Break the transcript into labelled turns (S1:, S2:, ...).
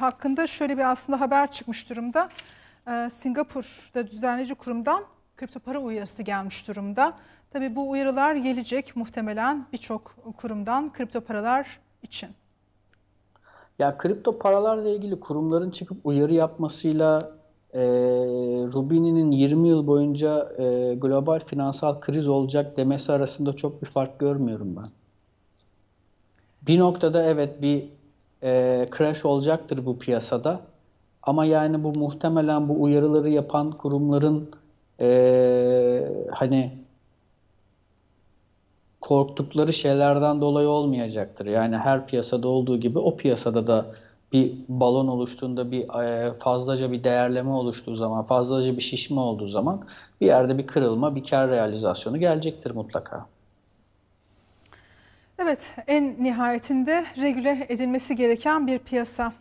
S1: hakkında şöyle bir aslında haber çıkmış durumda. Ee, Singapur'da düzenleyici kurumdan kripto para uyarısı gelmiş durumda. Tabii bu uyarılar gelecek muhtemelen birçok kurumdan kripto paralar için.
S2: Ya kripto paralarla ilgili kurumların çıkıp uyarı yapmasıyla e, Rubini'nin 20 yıl boyunca e, global finansal kriz olacak demesi arasında çok bir fark görmüyorum ben. Bir noktada evet bir e, crash olacaktır bu piyasada. Ama yani bu muhtemelen bu uyarıları yapan kurumların e, hani korktukları şeylerden dolayı olmayacaktır. Yani her piyasada olduğu gibi o piyasada da bir balon oluştuğunda bir e, fazlaca bir değerleme oluştuğu zaman, fazlaca bir şişme olduğu zaman bir yerde bir kırılma, bir kar realizasyonu gelecektir mutlaka.
S1: Evet, en nihayetinde regüle edilmesi gereken bir piyasa.